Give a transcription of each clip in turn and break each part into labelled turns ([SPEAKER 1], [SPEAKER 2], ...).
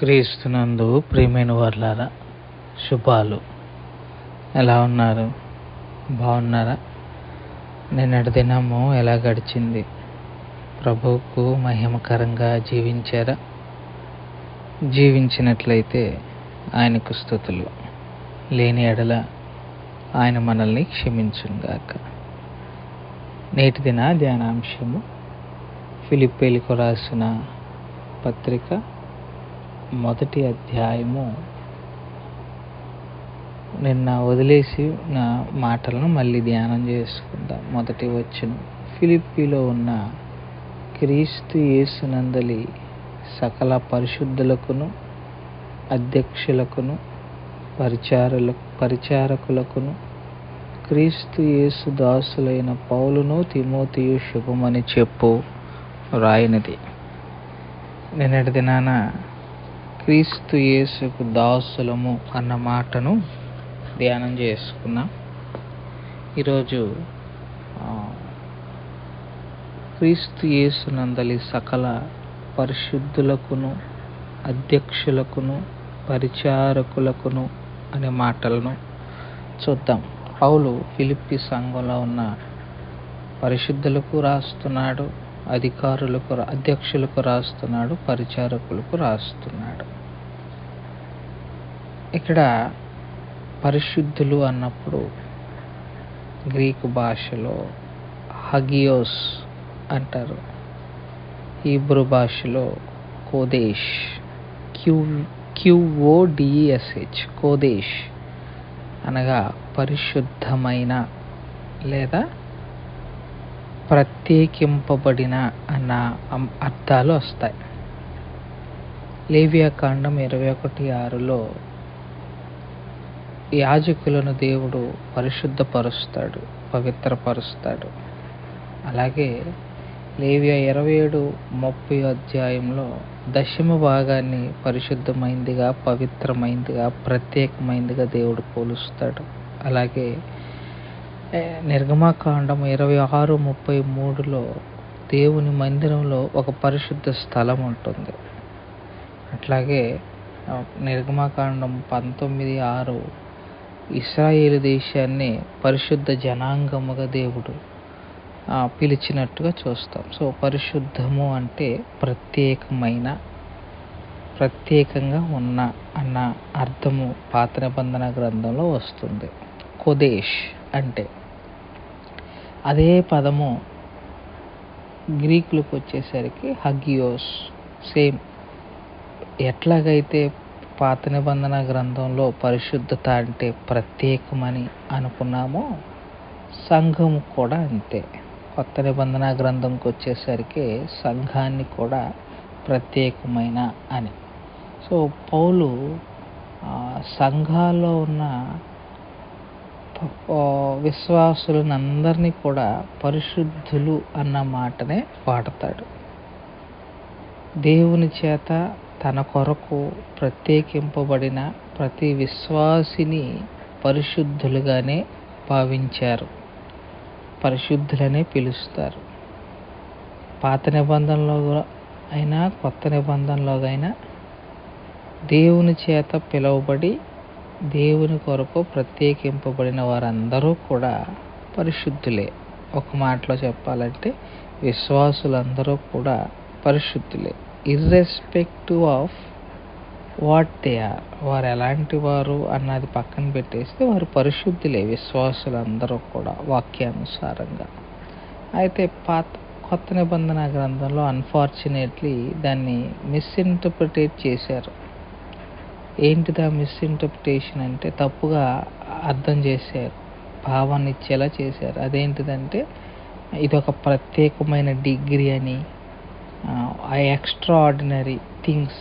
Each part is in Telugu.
[SPEAKER 1] క్రీస్తునందు ప్రియమైన వర్లారా శుభాలు. ఎలా ఉన్నారు? బాగున్నారా? నిన్నటి దినము ఎలా గడిచింది? ప్రభువుకు మహిమకరంగా జీవించారా? జీవించినట్లయితే ఆయనకు స్థుతులు. లేని ఎడల ఆయన మనల్ని క్షమించుగాక నేటి దిన ధ్యానాంశము ఫిలిప్పేలికు రాసిన పత్రిక మొదటి అధ్యాయము నిన్న వదిలేసి నా మాటలను మళ్ళీ ధ్యానం చేసుకుందాం మొదటి వచ్చిన ఫిలిప్పీలో ఉన్న క్రీస్తు యేసునందలి సకల పరిశుద్ధులకును అధ్యక్షులకును పరిచారుల పరిచారకులకును క్రీస్తు యేసు దాసులైన పౌలును తిమోతియు శుభమని చెప్పు రాయినది. నిన్నటి దినాన క్రీస్తు యేసుకు దాసులము అన్న మాటను ధ్యానం చేసుకున్నాం. ఈరోజు క్రీస్తు యేసునందలి సకల పరిశుద్ధులకును అధ్యక్షులకును పరిచారకులకును అనే మాటలను చూద్దాం. పౌలు ఫిలిప్పి సంఘంలో ఉన్న పరిశుద్ధులకు రాస్తున్నాడు. అధికారులకు రా- అధ్యక్షులకు రాస్తున్నాడు పరిచారకులకు రాస్తున్నాడు. ఇక్కడ పరిశుద్ధులు అన్నప్పుడు గ్రీకు భాషలో హగియోస్ అంటారు. హీబ్రూ భాషలో కోదేశ్ క్యూ క్యూఓడిఎస్హెచ్ కోదేశ్ అనగా పరిశుద్ధమైన లేదా ప్రత్యేకింపబడిన అన్న అర్థాలు వస్తాయి. లేవియాకాండం ఇరవై ఒకటి ఆరులో యాజకులను దేవుడు పరిశుద్ధపరుస్తాడు పవిత్రపరుస్తాడు. అలాగే లేవియా ఇరవై ఏడు ముప్పై అధ్యాయంలో దశమ భాగాన్ని పరిశుద్ధమైందిగా పవిత్రమైందిగా ప్రత్యేకమైందిగా దేవుడు పోలుస్తాడు. అలాగే నిర్గమాకాండం ఇరవై ఆరు ముప్పై మూడులో దేవుని మందిరంలో ఒక పరిశుద్ధ స్థలం ఉంటుంది. అట్లాగే ఆ, నిర్గమాకాండం పంతొమ్మిది ఆరు ఇస్రాయేల్ దేశాన్ని పరిశుద్ధ జనాంగముగా దేవుడు పిలిచినట్టుగా చూస్తాం. సో పరిశుద్ధము అంటే ప్రత్యేకమైన ప్రత్యేకంగా ఉన్న అన్న అర్థము పాత నిబంధన గ్రంథంలో వస్తుంది. కొదేశ్ అంటే అదే పదము గ్రీకులకు వచ్చేసరికి హగియోస్ సేమ్ ఎట్లాగైతే పాత నిబంధన గ్రంథంలో పరిశుద్ధత అంటే ప్రత్యేకమని అనుకున్నామో సంఘం కూడా అంతే. కొత్త నిబంధన గ్రంథంకి వచ్చేసరికి సంఘాన్ని కూడా ప్రత్యేకమైన అని. సో పౌలు సంఘాల్లో ఉన్న ప- విశ్వాసులను అందరినీ కూడా పరిశుద్ధులు అన్న మాటనే వాడతాడు. దేవుని చేత తన కొరకు ప్రత్యేకింపబడిన ప్రతి విశ్వాసిని పరిశుద్ధులుగానే భావించారు. పరిశుద్ధులనే పిలుస్తారు. పాత నిబంధనలో అయినా కొత్త నిబంధనలో దేవుని చేత పిలువబడి దేవుని కొరకు ప్రత్యేకింపబడిన వారందరూ కూడా పరిశుద్ధులే. ఒక మాటలో చెప్పాలంటే విశ్వాసులందరూ కూడా పరిశుద్ధులే. Irrespective of what they are వారు ఎలాంటి వారు అన్నది పక్కన పెట్టేస్తే వారు పరిశుద్ధులే విశ్వాసులందరూ కూడా వాక్యానుసారంగా. అయితే పాత కొత్త నిబంధన గ్రంథంలో అన్ఫార్చునేట్లీ దాన్ని మిస్ఇంటర్ప్రిటేట్ చేశారు. ఏంటిదా మిస్ఇంటర్ప్రిటేషన్ అంటే తప్పుగా అర్థం చేశారు భావాన్ని ఇచ్చేలా చేశారు. అదేంటిదంటే ఇది ఒక ప్రత్యేకమైన డిగ్రీ అని ఆ ఎక్స్ట్రా ఆర్డినరీ థింగ్స్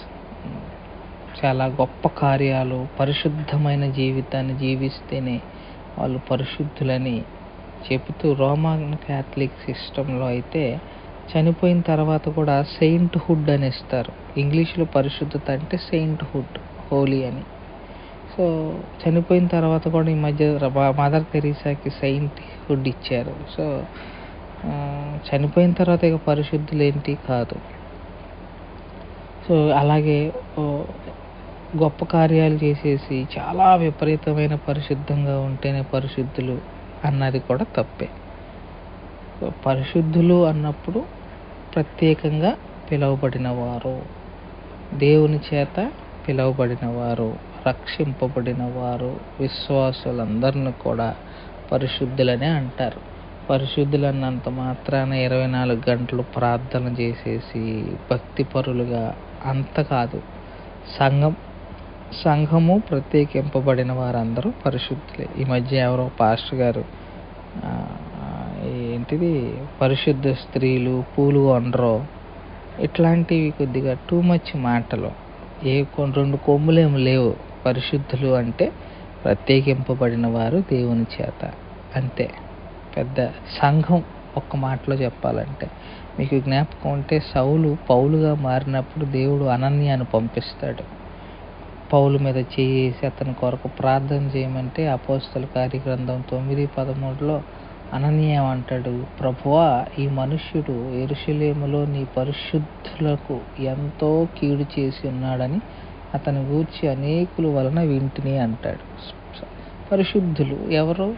[SPEAKER 1] చాలా గొప్ప కార్యాలు పరిశుద్ధమైన జీవితాన్ని జీవిస్తేనే వాళ్ళు పరిశుద్ధులని చెబుతూ రోమన్ క్యాథలిక్ సిస్టంలో అయితే చనిపోయిన తర్వాత కూడా సెయింట్ హుడ్ అని ఇస్తారు ఇంగ్లీష్లో పరిశుద్ధత అంటే సెయింట్ హుడ్ హోలీ అని. సో చనిపోయిన తర్వాత కూడా ఈ మధ్య మదర్ తెరీసాకి సెయింట్ హుడ్ ఇచ్చారు. సో చనిపోయిన తర్వాత ఇక పరిశుద్ధులు ఏంటి? కాదు. సో అలాగే గొప్ప కార్యాలు చేసేసి చాలా విపరీతమైన పరిశుద్ధంగా ఉంటేనే పరిశుద్ధులు అన్నది కూడా తప్పే. సో పరిశుద్ధులు అన్నప్పుడు ప్రత్యేకంగా పిలువబడినవారు. దేవుని చేత పిలువబడినవారు రక్షింపబడినవారు విశ్వాసులందరిని కూడా పరిశుద్ధులనే అంటారు. పరిశుద్ధులన్నంత మాత్రాన ఇరవై నాలుగు గంటలు ప్రార్థన చేసేసి భక్తి పరులుగా అంత కాదు. సంఘం సంఘము ప్రత్యేకింపబడిన వారందరూ పరిశుద్ధులే. ఈ మధ్య ఎవరో పాస్టర్ గారు ఏంటిది? పరిశుద్ధ స్త్రీలు పూలు వండరు ఇట్లాంటివి కొద్దిగా టూ మచ్ మాటలు. ఏ కొన్ని రెండు కొమ్ములేమి లేవు. పరిశుద్ధులు అంటే ప్రత్యేకింపబడిన వారు దేవుని చేత. అంతే. పెద్ద సంఘం ఒక్క మాటలో చెప్పాలంటే. మీకు జ్ఞాపకం ఉంటే సౌలు పౌలుగా మారినప్పుడు దేవుడు అనన్యాన్ని పంపిస్తాడు. పౌలు మీద చేసి అతని కొరకు ప్రార్థన చేయమంటే అపోస్తల కార్యగ్రంథం తొమ్మిది పదమూడులో అననీయ అంటాడు ప్రభువా ఈ మనుష్యుడు ఎరుషలేములో నీ పరిశుద్ధులకు ఎంతో కీడు చేసి ఉన్నాడని అతని గూర్చి అనేకుల వలన వింటిని అంటాడు. పరిశుద్ధులు ఎవరు?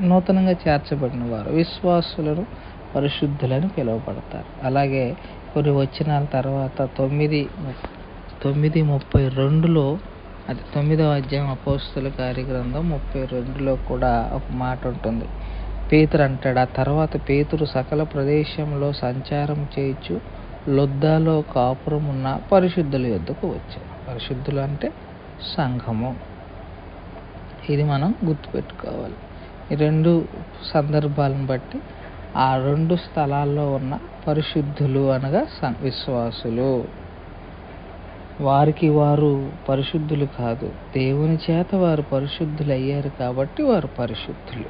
[SPEAKER 1] నూతనంగా చేర్చబడిన వారు. విశ్వాసులను పరిశుద్ధులని పిలువబడతారు. అలాగే కొన్ని వచనాల తర్వాత తొమ్మిది తొమ్మిది ముప్పై రెండులో అది తొమ్మిదవ అధ్యాయం అపోస్తుల కార్యగ్రంథం ముప్పై రెండులో కూడా ఒక మాట ఉంటుంది. పేతురు అంటాడు ఆ తర్వాత పేతురు సకల ప్రదేశంలో సంచారం చేయొచ్చు లొద్దాలో కాపురం ఉన్న పరిశుద్ధుల యొద్దకు వచ్చాడు. పరిశుద్ధులు అంటే సంఘము. ఇది మనం గుర్తుపెట్టుకోవాలి. ఈ రెండు సందర్భాలను బట్టి ఆ రెండు స్థలాల్లో ఉన్న పరిశుద్ధులు అనగా సం- విశ్వాసులు. వారికి వారు పరిశుద్ధులు కాదు. దేవుని చేత వారు పరిశుద్ధులు అయ్యారు కాబట్టి వారు పరిశుద్ధులు.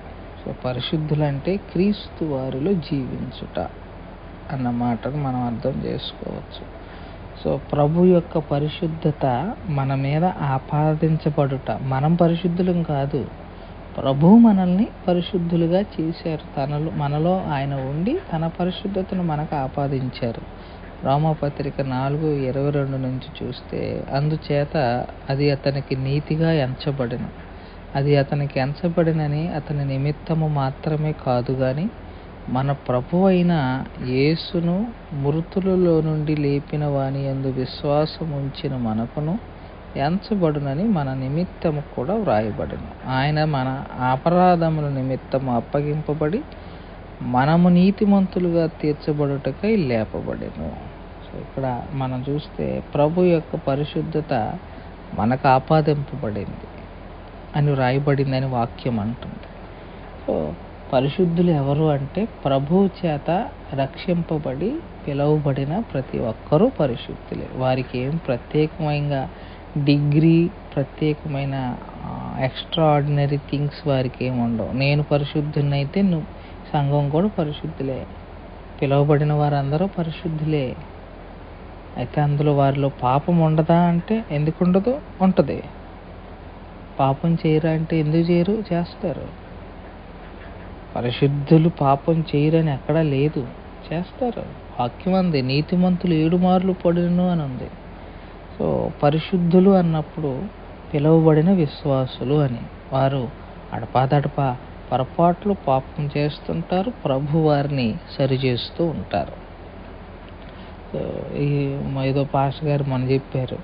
[SPEAKER 1] సో పరిశుద్ధులు అంటే క్రీస్తు వారిలో జీవించుట అన్న మాటను మనం అర్థం చేసుకోవచ్చు. సో ప్రభు యొక్క పరిశుద్ధత మన మీద ఆపాదించబడుట. మనం పరిశుద్ధులం కాదు. ప్రభు మనల్ని పరిశుద్ధులుగా చేశారు. తనలో మనలో ఆయన ఉండి తన పరిశుద్ధతను మనకు ఆపాదించారు. రోమపత్రిక నాలుగు ఇరవై రెండు నుంచి చూస్తే అందుచేత అది అతనికి నీతిగా ఎంచబడిన. అది అతనికి ఎంచబడినని అతని నిమిత్తము మాత్రమే కాదు కానీ మన ప్రభు అయిన యేసును మృతులలో నుండి లేపిన వాని యందు విశ్వాసం ఉంచిన మనకును ఎంచబడునని మన నిమిత్తము కూడా వ్రాయబడును. ఆయన మన అపరాధముల నిమిత్తము అప్పగింపబడి మనము నీతిమంతులుగా తీర్చబడుటకై లేపబడెను. సో ఇక్కడ మనం చూస్తే ప్రభు యొక్క పరిశుద్ధత మనకు ఆపాదింపబడింది అని వ్రాయబడిందని వాక్యం అంటుంది. సో పరిశుద్ధులు ఎవరు అంటే ప్రభు చేత రక్షింపబడి పిలువబడిన ప్రతి ఒక్కరూ పరిశుద్ధులే. వారికి ఏం ప్రత్యేకమైన డిగ్రీ ప్రత్యేకమైన ఎక్స్ట్రా ఆర్డినరీ థింగ్స్ వారికి ఏమి ఉండవు. నేను పరిశుద్ధునైతే నువ్వు సంఘం కూడా పరిశుద్ధులే. పిలువబడిన వారందరూ పరిశుద్ధులే. అయితే అందులో వారిలో పాపం ఉండదా అంటే ఎందుకు ఉండదు? ఉంటుంది. పాపం చేయరా అంటే ఎందుకు చేయరు? చేస్తారు. పరిశుద్ధులు పాపం చేయరని ఎక్కడా లేదు. చేస్తారు. వాక్యం అంది నీతిమంతులు ఏడు మార్లు పడిను అని ఉంది సో పరిశుద్ధులు అన్నప్పుడు పిలువబడిన విశ్వాసులు అని. వారు అడపాదడపా పొరపాట్లు పాపం చేస్తుంటారు ప్రభు వారిని సరిచేస్తూ ఉంటారు. ఈ ఏదో పాస్టర్ గారు మన చెప్పారు.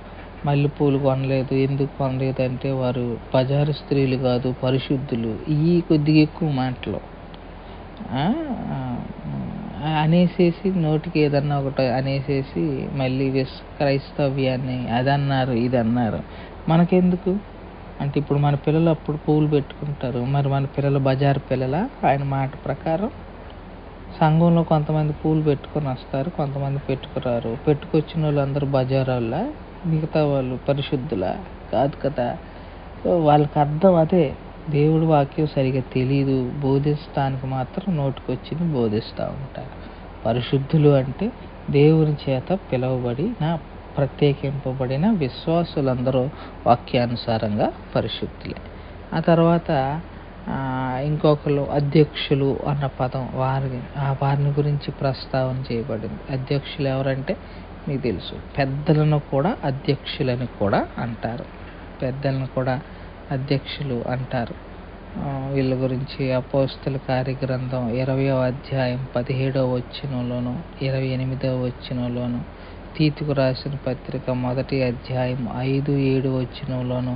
[SPEAKER 1] మల్లెపూలు కొనలేదు. ఎందుకు కొనలేదు అంటే వారు బజారు స్త్రీలు కాదు పరిశుద్ధులు. ఈ కొద్దిగా ఎక్కువ మాటలు. అనేసేసి నోటికి ఏదన్నా ఒకటి అనేసేసి మళ్ళీ విస్ క్రైస్తవ్యాన్ని అదన్నారు ఇది అన్నారు మనకెందుకు? అంటే ఇప్పుడు మన పిల్లలు అప్పుడు పూలు పెట్టుకుంటారు. మరి మన పిల్లలు బజారు పిల్లల? ఆయన మాట ప్రకారం సంఘంలో కొంతమంది పూలు పెట్టుకొని వస్తారు కొంతమంది పెట్టుకురారు. పెట్టుకొచ్చిన వాళ్ళు అందరూ మిగతా వాళ్ళు పరిశుద్ధుల కాదు కదా. సో వాళ్ళకి అర్థం అదే. దేవుడు వాక్యం సరిగా తెలియదు బోధిస్తానికి మాత్రం నోటికొచ్చింది బోధిస్తూ ఉంటారు. పరిశుద్ధులు అంటే దేవుని చేత పిలువబడిన ప్రత్యేకింపబడిన విశ్వాసులందరూ వాక్యానుసారంగా పరిశుద్ధులే. ఆ తర్వాత ఇంకొకరు అధ్యక్షులు అన్న పదం వారి ఆ వారిని గురించి ప్రస్తావన చేయబడింది. అధ్యక్షులు ఎవరంటే మీకు తెలుసు. పెద్దలను కూడా అధ్యక్షులని కూడా అంటారు. పెద్దలను కూడా అధ్యక్షులు అంటారు. వీళ్ళ గురించి అపోస్తుల కార్యగ్రంథం ఇరవయో అధ్యాయం పదిహేడవ వచ్చినలోను ఇరవై ఎనిమిదవ వచ్చినలోను తీతుకు రాసిన పత్రిక మొదటి అధ్యాయం ఐదు ఏడు వచ్చినలోను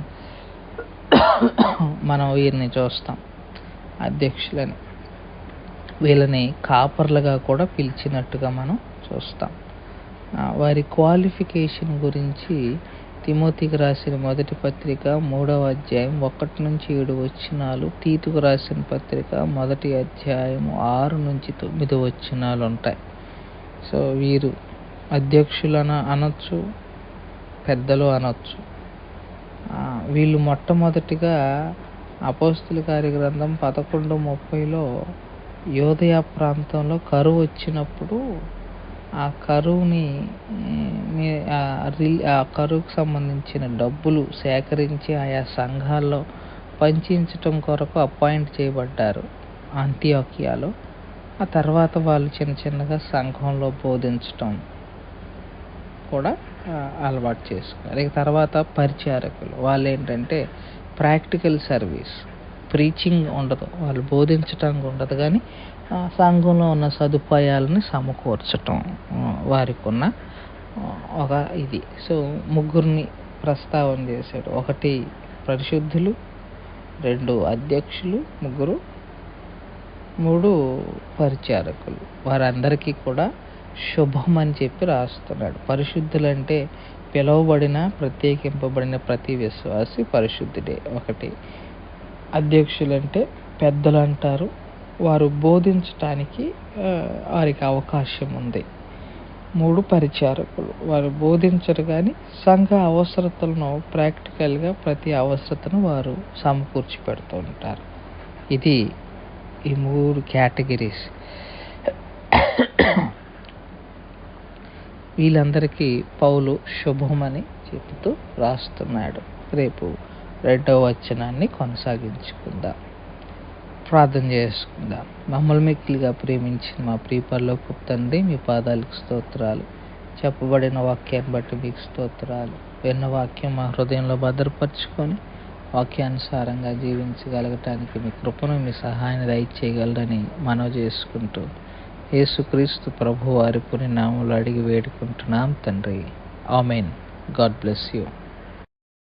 [SPEAKER 1] మనం వీరిని చూస్తాం అధ్యక్షులని. వీళ్ళని కాపర్లుగా కూడా పిలిచినట్టుగా మనం చూస్తాం. వారి క్వాలిఫికేషన్ గురించి తిమోతికి రాసిన మొదటి పత్రిక మూడవ అధ్యాయం ఒకటి నుంచి ఏడు వచ్చినాలు తీతుకు రాసిన పత్రిక మొదటి అధ్యాయం ఆరు నుంచి తొమ్మిది వచ్చినాలు ఉంటాయి. సో వీరు అధ్యక్షులను అనొచ్చు పెద్దలు అనొచ్చు. వీళ్ళు మొట్టమొదటిగా అపోస్తుల కార్య గ్రంథం పదకొండు ముప్పైలో యోధయ ప్రాంతంలో కరువు వచ్చినప్పుడు ఆ కరువుని ఆ రిల్- ఆ కరువుకు సంబంధించిన డబ్బులు సేకరించి ఆయా సంఘాల్లో పంచించటం కొరకు అపాయింట్ చేయబడ్డారు అంత్యోకియాలో. ఆ తర్వాత వాళ్ళు చిన్న చిన్నగా సంఘంలో బోధించటం కూడా అలవాటు చేసుకున్నారు. ఇక తర్వాత పరిచారకులు. వాళ్ళు ఏంటంటే ప్రాక్టికల్ సర్వీస్ ప్రీచింగ్ ఉండదు. వాళ్ళు బోధించటం ఉండదు కానీ సంఘంలో ఉన్న సదుపాయాలని సమకూర్చటం వారికి ఉన్న ఒక ఇది. సో ముగ్గురిని ప్రస్తావన చేశాడు. ఒకటి పరిశుద్ధులు రెండు అధ్యక్షులు ముగ్గురు మూడు పరిచారకులు. వారందరికీ కూడా శుభం అని చెప్పి రాస్తున్నాడు. పరిశుద్ధులంటే పిలువబడిన ప్రత్యేకింపబడిన ప్రతి విశ్వాసి పరిశుద్ధుడే. ఒకటి. అధ్యక్షులంటే పెద్దలు అంటారు వారు బోధించటానికి వారికి అవకాశం ఉంది. మూడు. పరిచారకులు. వారు బోధించరు కానీ సంఘ అవసరతలను ప్రాక్టికల్గా ప్రతి అవసరతను వారు సమకూర్చి పెడుతూ ఉంటారు. ఇది ఈ మూడు కేటగిరీస్. వీళ్ళందరికీ పౌలు శుభమని చెబుతూ రాస్తున్నాడు. రేపు రెండవ వచనాన్ని కొనసాగించుకుందాం. ప్రార్థన చేసుకుందాం. మమ్మల్ని మిక్కిలిగా ప్రేమించిన మా ప్రియపరలోకి తండ్రి మీ పాదాలకు స్తోత్రాలు. చెప్పబడిన వాక్యాన్ని బట్టి మీకు స్తోత్రాలు. విన్న వాక్యం మా హృదయంలో భద్రపరుచుకొని వాక్యానుసారంగా జీవించగలగటానికి మీ కృపను మీ సహాయాన్ని దయచేయగలరని మనవి చేసుకుంటూ యేసుక్రీస్తు ప్రభు వారి నాములు అడిగి వేడుకుంటున్నాం తండ్రి. ఆమెన్. God bless you.